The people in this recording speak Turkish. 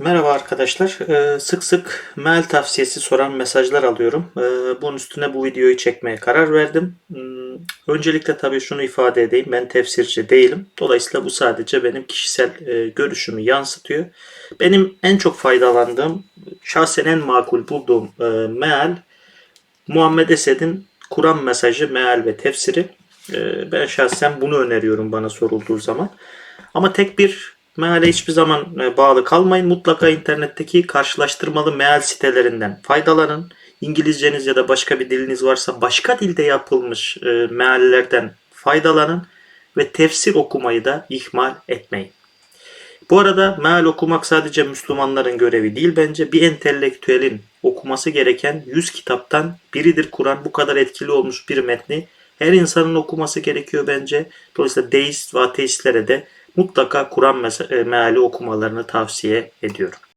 Merhaba arkadaşlar. Ee, Sık sık mail tavsiyesi soran mesajlar alıyorum. Ee, Bunun üstüne bu videoyu çekmeye karar verdim. Hmm, Öncelikle tabii şunu ifade edeyim. Ben tefsirci değilim. Dolayısıyla bu sadece benim kişisel e, görüşümü yansıtıyor. Benim en çok faydalandığım, şahsen en makul bulduğum e, meal Muhammed Esed'in Kur'an mesajı, meal ve tefsiri. Ee, Ben şahsen bunu öneriyorum bana sorulduğu zaman. Ama tek bir meale hiçbir zaman e, bağlı kalmayın. Mutlaka internetteki karşılaştırmalı meal sitelerinden faydalanın. İngilizceniz ya da başka bir diliniz varsa başka dilde yapılmış e, meallerden faydalanın ve tefsir okumayı da ihmal etmeyin. Bu arada meal okumak sadece Müslümanların görevi değil bence. Bir entelektüelin okuması gereken 100 kitaptan biridir Kur'an. Bu kadar etkili olmuş bir metni her insanın okuması gerekiyor bence. Dolayısıyla deist ve ateistlere de mutlaka Kur'an e, meali okumalarını tavsiye ediyorum.